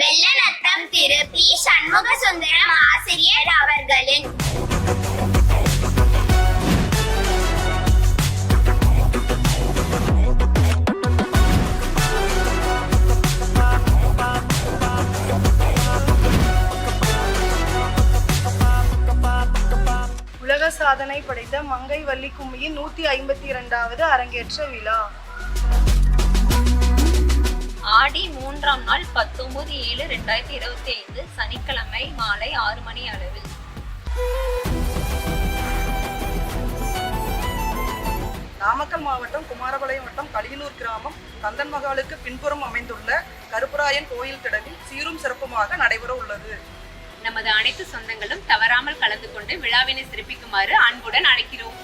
வெள்ளநத்தம் Thiru P. Shanmuga Sundaram ஆசிரியர் அவர்களின் உலக சாதனை படைத்த மங்கை வள்ளி கும்மியின் நூத்தி ஐம்பத்தி இரண்டாவது அரங்கேற்ற விழா. மூன்றாம் நாள் பத்தொன்பது ஏழு ரெண்டாயிரத்தி இருபத்தி ஐந்து சனிக்கிழமை மாலை ஆறு மணி அளவில். நாமக்கல் மாவட்டம் குமாரபாளையம் வட்டம் கலியனூர் கிராமம் கந்தன் மகாலுக்கு பின்புறம் அமைந்துள்ள கருப்பராயன் கோயில் திடலில் சீரும் சிறப்புமாக நடைபெற உள்ளது. நமது அனைத்து சொந்தங்களும் தவறாமல் கலந்து கொண்டு விழாவினை சிறப்பிக்குமாறு அன்புடன் அழைக்கிறோம்.